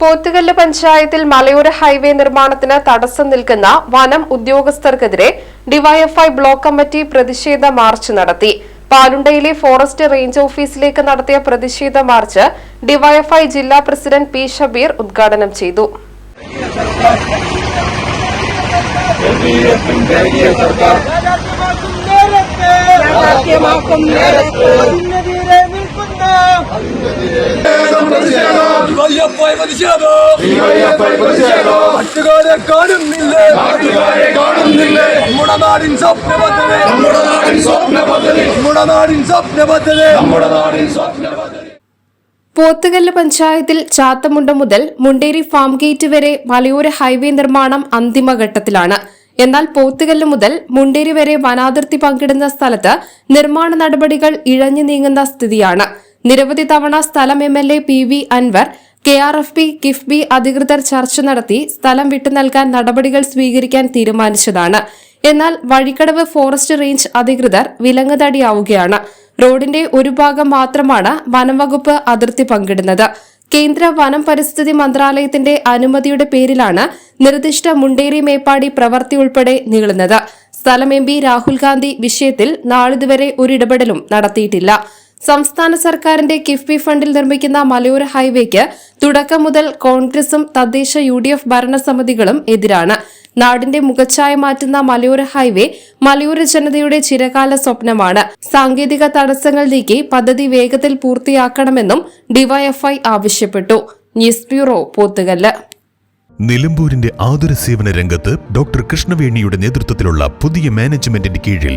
പോത്തുകല്ല് പഞ്ചായത്തിൽ മലയോര ഹൈവേ നിർമ്മാണത്തിന് തടസ്സം നിൽക്കുന്ന വനം ഉദ്യോഗസ്ഥർക്കെതിരെ ഡിവൈഎഫ്ഐ ബ്ലോക്ക് കമ്മിറ്റി പ്രതിഷേധ മാർച്ച് നടത്തി. പാലുണ്ടയിലെ ഫോറസ്റ്റ് റേഞ്ച് ഓഫീസിലേക്ക് നടത്തിയ പ്രതിഷേധ മാർച്ച് ഡിവൈഎഫ്ഐ ജില്ലാ പ്രസിഡന്റ് പി ഷബീർ ഉദ്ഘാടനം ചെയ്തു. അതിനെതിരെ നിൽക്കുന്ന ഡിവൈഎഫ്ഐ പ്രതിഷേധം. നാട്ടുകാരെ കാണുന്നില്ലേ? നമ്മുടെ നാടിൻ സ്വപ്ന പദ്ധതി നമ്മുടെ നാടിൻ സ്വപ്ന പദ്ധതി നമ്മുടെ നാടിൻ സ്വപ്ന പദ്ധതി നമ്മുടെ നാടിൻ സ്വപ്ന പദ്ധതി പോത്തുകല്ല് പഞ്ചായത്തിൽ ചാത്തമുണ്ട മുതൽ മുണ്ടേരി ഫാം ഗേറ്റ് വരെ മലയോര ഹൈവേ നിർമ്മാണം അന്തിമഘട്ടത്തിലാണ്. എന്നാൽ പോത്തുകല്ല് മുതൽ മുണ്ടേരി വരെ വനാതിർത്തി പങ്കിടുന്ന സ്ഥലത്ത് നിർമ്മാണ നടപടികൾ ഇഴഞ്ഞു നീങ്ങുന്ന സ്ഥിതിയാണ്. നിരവധി തവണ സ്ഥലം M L A P V Anvar K R F P KIIFB അധികൃതർ ചർച്ച നടത്തി സ്ഥലം വിട്ടു നൽകാൻ നടപടികൾ സ്വീകരിക്കാൻ തീരുമാനിച്ചതാണ്. എന്നാൽ വഴിക്കടവ് ഫോറസ്റ്റ് റേഞ്ച് അധികൃതർ വിലങ്ങുതടിയാവുകയാണ്. റോഡിന്റെ ഒരു ഭാഗം മാത്രമാണ് വനംവകുപ്പ് അതിർത്തി പങ്കിടുന്നത്. കേന്ദ്ര വനം പരിസ്ഥിതി മന്ത്രാലയത്തിന്റെ അനുമതിയുടെ പേരിലാണ് നിർദ്ദിഷ്ട മുണ്ടേരി മേപ്പാടി പ്രവൃത്തി ഉൾപ്പെടെ നീളുന്നത്. സ്ഥലം എം രാഹുൽ ഗാന്ധി വിഷയത്തിൽ നാളിതുവരെ ഒരിടപെടലും നടത്തിയിട്ടില്ല. സംസ്ഥാന സർക്കാരിന്റെ കിഫ്ബി ഫണ്ടിൽ നിർമ്മിക്കുന്ന മലയോര ഹൈവേക്ക് തുടക്കം മുതൽ കോൺഗ്രസും തദ്ദേശ യു ഡി എഫ് ഭരണസമിതികളും എതിരാണ്. നാടിന്റെ മുഖച്ഛായ മാറ്റുന്ന മലയോര ഹൈവേ മലയോര ജനതയുടെ ചിരകാല സ്വപ്നമാണ്. സാങ്കേതിക തടസ്സങ്ങൾ നീക്കി പദ്ധതി വേഗത്തിൽ പൂർത്തിയാക്കണമെന്നും ഡിവൈഎഫ്ഐ ആവശ്യപ്പെട്ടു. News bureau Pothukallu. നിലമ്പൂരിന്റെ ആതുര സേവന രംഗത്ത് ഡോക്ടർ കൃഷ്ണവേണിയുടെ നേതൃത്വത്തിലുള്ള പുതിയ മാനേജ്മെന്റിന്റെ കീഴിൽ